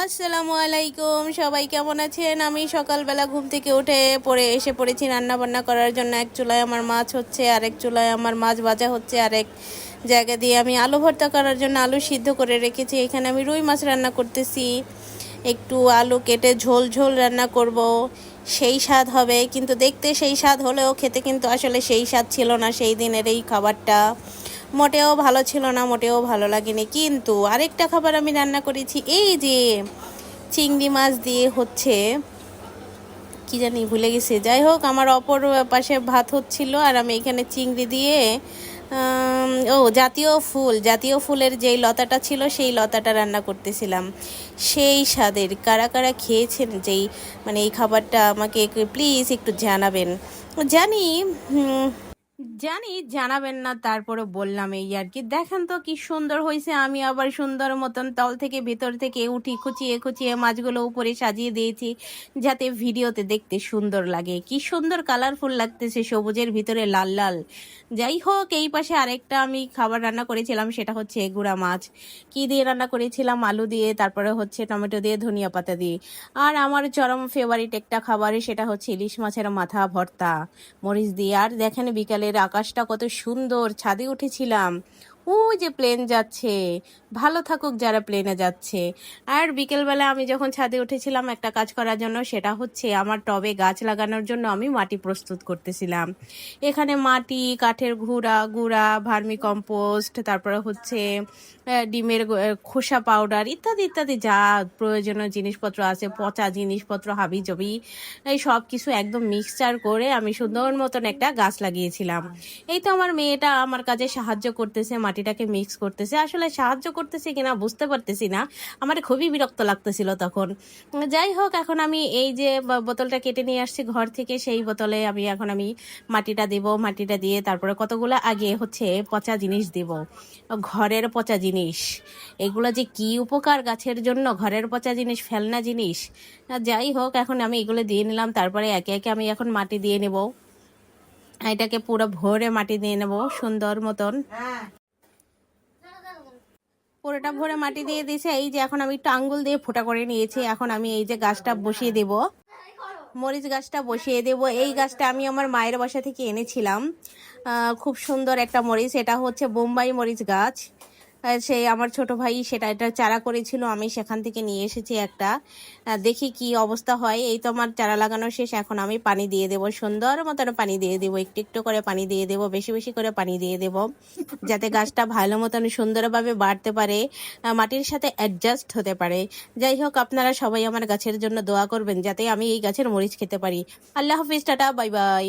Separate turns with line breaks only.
আসসালামু আলাইকুম, সবাই কেমন আছেন? আমি সকালবেলা ঘুম থেকে উঠে পড়ে এসে পড়েছি রান্না বান্না করার জন্য। এক চুলায় আমার মাছ হচ্ছে, আরেক চুলায় আমার মাছ ভাজা হচ্ছে, আরেক জায়গা দিয়ে আমি আলু ভর্তা করার জন্য আলু সিদ্ধ করে রেখেছি। এখানে আমি রুই মাছ রান্না করতেছি। একটু আলু কেটে ঝোল ঝোল রান্না করব। সেই স্বাদ হবে, কিন্তু দেখতে সেই স্বাদ হলেও খেতে কিন্তু আসলে সেই স্বাদ ছিল না সেই দিনের এই খাবারটা। মোটেও ভালো ছিল না, মোটেও ভালো লাগেনি। কিন্তু আরেকটা খাবার আমি রান্না করেছি, এই যে চিংড়ি মাছ দিয়ে হচ্ছে, কি জানি ভুলে গেছি। যাই হোক, আমার অপর পাশে ভাত হচ্ছিল আর আমি এখানে চিংড়ি দিয়ে ও, জাতীয় ফুল, জাতীয় ফুলের যেই লতাটা ছিল সেই লতাটা রান্না করতেছিলাম। সেই স্বাদের কারা কারা খেয়েছেন যেই মানে এই খাবারটা আমাকে প্লিজ একটু জানাবেন। জানি জানি জানাবেন না তারপরে বললাম এই আর কি। দেখেন তো কি সুন্দর হয়েছে আমি আবার সুন্দর মতন তল থেকে ভেতর থেকে উঠি, খুচিয়ে খুচিয়ে মাছগুলো উপরে সাজিয়ে দিয়েছি, যাতে ভিডিওতে দেখতে সুন্দর লাগে। কি সুন্দর কালারফুল লাগতেছে, সবুজের ভিতরে লাল লাল। যাই হোক, এই পাশে আরেকটা আমি খাবার রান্না করেছিলাম, সেটা হচ্ছে গুড়া মাছ। কি দিয়ে রান্না করেছিলাম? আলু দিয়ে, তারপরে হচ্ছে টমেটো দিয়ে, ধনিয়া পাতা দিয়ে। আর আমার চরম ফেভারিট একটা খাবারে সেটা হচ্ছে ইলিশ মাছের মাথা ভর্তা। মরিচ দিয়ে। আর দেখেন বিকালের আকাশটা কত সুন্দর ছাদে উঠেছিলাম। ও যে প্লেন যাচ্ছে। ভালো থাকুক যারা প্লেনে যাচ্ছে। আর বিকেলবেলা আমি যখন ছাদে উঠেছিলাম একটা কাজ করার জন্য, সেটা হচ্ছে আমার টবে গাছ লাগানোর জন্য আমি মাটি প্রস্তুত করতেছিলাম। এখানে মাটি, কাঠের ঘুড়া গুঁড়া, ভার্মি কম্পোস্ট, তারপরে হচ্ছে ডিমের খোসা পাউডার ইত্যাদি ইত্যাদি যা প্রয়োজনীয় জিনিসপত্র আছে, পচা জিনিসপত্র হাবি জবি এই সব কিছু একদম মিক্সচার করে আমি সুন্দর মতন একটা গাছ লাগিয়েছিলাম। এই তো আমার মেয়েটা আমার কাজে সাহায্য করতেছে মাটিটাকে মিক্স করতেছে। আসলে সাহায্য করতেছে কিনা বুঝতে পারতেছি না। আমার খুবই বিরক্ত লাগতেছিল তখন। যাই হোক, এখন আমি এই যে বোতলটা কেটে নিয়ে আসছি ঘর থেকে, সেই বোতলে আমি এখন আমি মাটিটা দেব। মাটিটা দিয়ে তারপরে কতগুলো আগে হচ্ছে পচা জিনিস দেব। ঘরের পচা জিনিস। এগুলো যে কি উপকার গাছের জন্য? ঘরের পচা জিনিস, ফেলনা জিনিস। যাই হোক, এখন আমি এগুলো দিয়ে নিলাম। তারপরে একে একে আমি এখন মাটি দিয়ে নেব। এটাকে পুরো ভরে মাটি দিয়ে নেব, সুন্দর মতন। পুরোটা ভরে মাটি দিয়ে দিয়েছে। এই যে এখন আমি একটু আঙ্গুল দিয়ে ফোটা করে নিয়েছি। এখন আমি এই যে গাছটা বসিয়ে দেব। মরিচ গাছটা বসিয়ে দেব। এই গাছটা আমি আমার মায়ের বাসা থেকে এনেছিলাম। খুব সুন্দর একটা মরিচ। এটা হচ্ছে বোম্বাই মরিচ গাছ। সেই আমার ছোট ভাই সেটা, এটা চারা করেছিল, আমি সেখান থেকে নিয়ে এসেছি একটা। দেখি কি অবস্থা হয়। এই তো আমার চারা লাগানো শেষ, এখন আমি পানি দিয়ে দেব, সুন্দর মতন পানি দিয়ে দেব, একটু একটু করে পানি দিয়ে দেব, বেশি বেশি করে পানি দিয়ে দেব, যাতে গাছটা ভালো মতন সুন্দরভাবে বাড়তে পারে মাটির সাথে অ্যাডজাস্ট হতে পারে। যাই হোক, আপনারা সবাই আমার গাছের জন্য দোয়া করবেন, যাতে আমি এই গাছের মরিচ খেতে পারি। আল্লাহ হাফিজ, টাটা, বাই বাই।